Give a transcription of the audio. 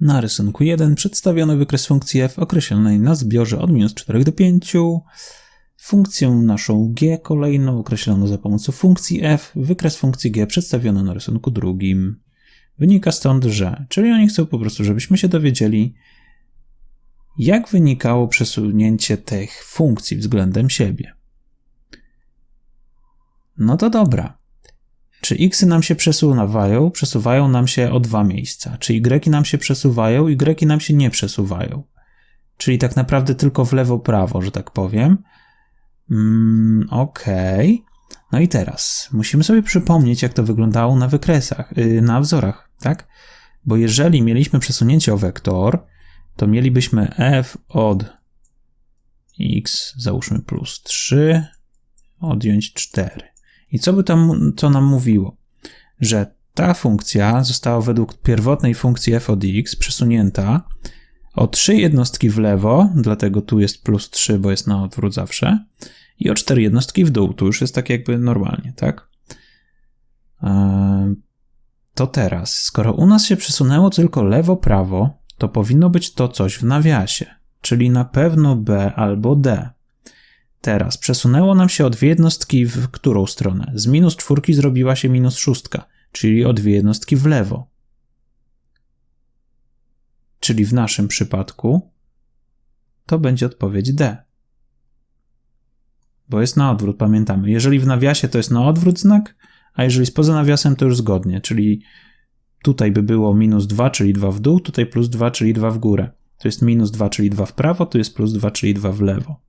Na rysunku 1 przedstawiono wykres funkcji f określonej na zbiorze od minus 4 do 5. Funkcję naszą g kolejną określono za pomocą funkcji f. Wykres funkcji g przedstawiono na rysunku drugim. Wynika stąd, że, czyli oni chcą po prostu, żebyśmy się dowiedzieli, jak wynikało przesunięcie tych funkcji względem siebie. No to dobra. Czy x nam się przesuwają? Przesuwają nam się o dwa miejsca. Czy y nam się przesuwają? Y nam się nie przesuwają. Czyli tak naprawdę tylko w lewo, prawo, że tak powiem. Mm, Okej. No i teraz musimy sobie przypomnieć, jak to wyglądało na wykresach, yy, na wzorach, tak? Bo jeżeli mieliśmy przesunięcie o wektor, to mielibyśmy f od x, załóżmy plus 3, odjąć 4. I co by tam, co nam mówiło? Że ta funkcja została według pierwotnej funkcji f od x przesunięta o 3 jednostki w lewo, dlatego tu jest plus 3, bo jest na odwrót zawsze, i o 4 jednostki w dół, tu już jest tak jakby normalnie, tak? To teraz, skoro u nas się przesunęło tylko lewo-prawo, to powinno być to coś w nawiasie, czyli na pewno b albo d. Teraz przesunęło nam się o dwie jednostki w którą stronę? Z minus czwórki zrobiła się minus szóstka, czyli o dwie jednostki w lewo. Czyli w naszym przypadku to będzie odpowiedź D. Bo jest na odwrót, pamiętamy. Jeżeli w nawiasie to jest na odwrót znak, a jeżeli spoza nawiasem to już zgodnie, czyli tutaj by było minus 2, czyli 2 w dół, tutaj plus 2, czyli 2 w górę. To jest minus 2, czyli 2 w prawo, tu jest plus 2, czyli 2 w lewo.